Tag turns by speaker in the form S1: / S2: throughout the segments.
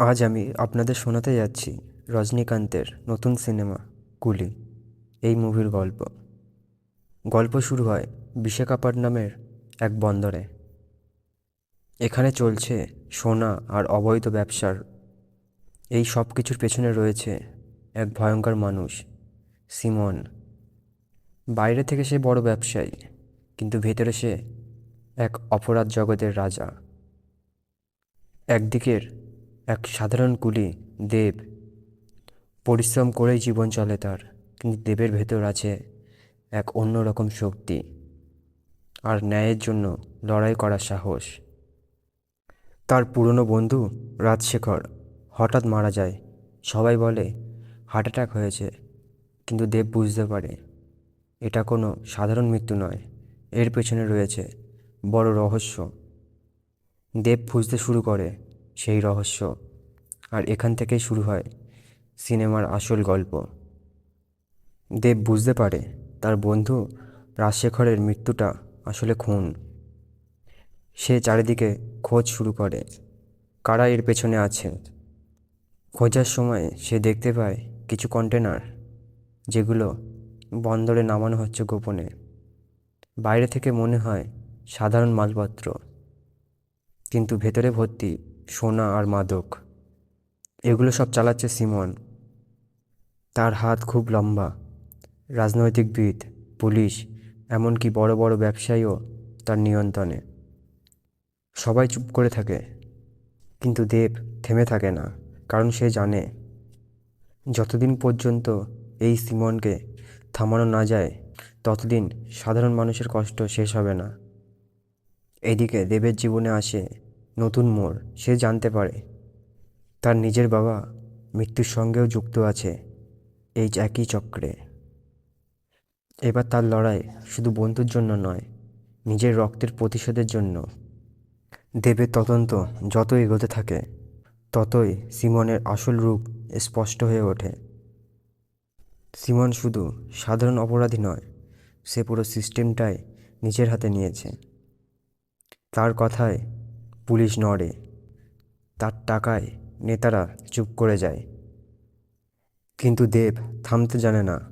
S1: আজ আমি আপনাদের শোনাতে যাচ্ছি রজনীকান্তের নতুন সিনেমা, কুলি। এই মুভির গল্প। গল্প শুরু হয় বিশাখাপট্টনমের এক বন্দরে। এখানে চলছে সোনা আর অবৈধ ব্যবসার। এই সব কিছুর পেছনে রয়েছে এক ভয়ঙ্কর মানুষ, সিমন। বাইরে থেকে সে বড় ব্যবসায়ী, কিন্তু ভেতরে সে এক অপরাধ জগতের রাজা। একদিকের এক সাধারণ কুলি, দেব। পরিশ্রম করেই জীবন চলে তার, কিন্তু দেবের ভেতর আছে এক অন্যরকম শক্তি। আর ন্যায়ের জন্য লড়াই করার সাহস। তার পুরনো বন্ধু রাজশেখর হঠাৎ মারা যায়। সবাই বলে, হার্ট অ্যাটাক হয়েছে। কিন্তু দেব বুঝতে পারে, এটা কোনো সাধারণ মৃত্যু নয়, এর পেছনে রয়েছে বড় রহস্য। দেব খুঁজতে শুরু করে সেই রহস্য। আর এখান থেকেই শুরু হয় সিনেমার আসল গল্প। দেব বুঝতে পারে তার বন্ধু রাজশেখরের মৃত্যুটা আসলে খুন। সে চারিদিকে খোঁজ শুরু করে, কারা এর পেছনে আছে। খোঁজার সময় সে দেখতে পায় কিছু কন্টেনার যেগুলো বন্দরে নামানো হচ্ছে গোপনে। বাইরে থেকে মনে হয় সাধারণ মালপত্র, কিন্তু ভেতরে ভর্তি সোনা আর মাদক। এগুলো সব চালাচ্ছে সিমন। তার হাত খুব লম্বা। রাজনৈতিকবিদ পুলিশ, এমনকি বড় বড় ব্যবসায়ীও তার নিয়ন্ত্রণে। সবাই চুপ করে থাকে। কিন্তু দেব থেমে থাকে না, কারণ সে জানে, যতদিন পর্যন্ত এই সিমনকে থামানো না যায়, ততদিন সাধারণ মানুষের কষ্ট শেষ হবে না। এদিকে দেবের জীবনে আসে নতুন মোড়, সে জানতে পারে। তার নিজের বাবা মৃত্যুর সঙ্গেও যুক্ত আছে এই একই চক্রে। এবার তার লড়াই শুধু বন্ধুর জন্য নয়, নিজের রক্তের প্রতিশোধের জন্য। দেবের তদন্ত যত এগোতে থাকে, ততই সিমনের আসল রূপ স্পষ্ট হয়ে ওঠে। সিমন শুধু সাধারণ অপরাধী নয়, সে পুরো সিস্টেমটাই নিজের হাতে নিয়েছে। তার কথায় পুলিশ নড়ে। তার টাকায় নেতারা চুপ করে যায়। কিন্তু দেব থামতে জানে না।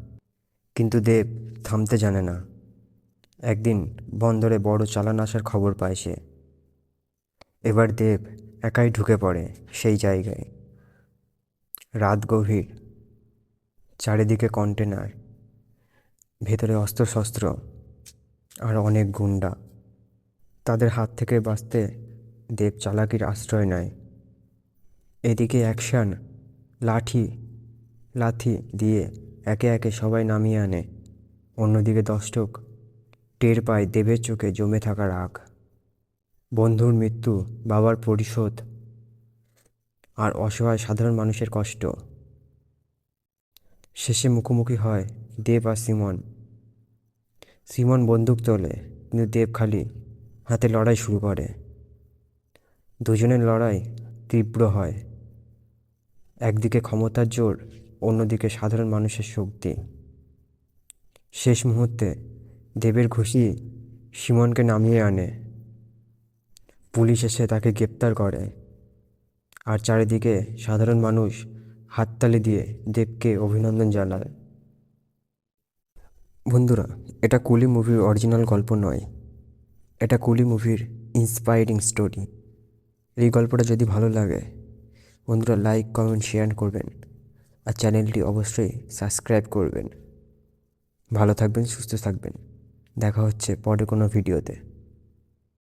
S1: কিন্তু দেব থামতে জানে না। একদিন বন্দরে বড় চালান আসার খবর পায় সে। এবার দেব একাই ঢুকে পড়ে সেই জায়গায়। রাত গভীর। চারিদিকে কন্টেনার। ভেতরে অস্ত্রশস্ত্র আর অনেক গুন্ডা। তাদের হাত থেকে বাঁচতে দেব চালাকির আশ্রয় নেয়। এদিকে অ্যাকশন লাঠি, লাথি দিয়ে একে একে সবাই নামিয়ে আনে। অন্যদিকে দর্শক টের পায় দেবের চোখে জমে থাকা রাগ। বন্ধুর মৃত্যু, বাবার পরিশোধ আর অসহায় সাধারণ মানুষের কষ্ট। শেষে মুখোমুখি হয় দেব আর সিমন। সিমন বন্দুক তোলে, কিন্তু দেব খালি হাতে লড়াই শুরু করে। দুজনের লড়াই তীব্র হয়। একদিকে ক্ষমতার জোর, অন্যদিকে সাধারণ মানুষের শক্তি। শেষ মুহূর্তে দেবের ঘুষি সিমনকে নামিয়ে আনে। পুলিশ এসে তাকে গ্রেপ্তার করে আর চারিদিকে সাধারণ মানুষ হাততালি দিয়ে দেবকে অভিনন্দন জানায়। বন্ধুরা, এটা কুলি মুভির অরিজিনাল গল্প নয়। এটা কুলি মুভির ইন্সপায়ারিং স্টোরি এই গল্পটা যদি ভালো লাগে, বন্ধুরা লাইক কমেন্ট শেয়ার করবেন। আর চ্যানেলটি অবশ্যই সাবস্ক্রাইব করবেন। ভালো থাকবেন, সুস্থ থাকবেন। দেখা হচ্ছে পরে কোনো ভিডিওতে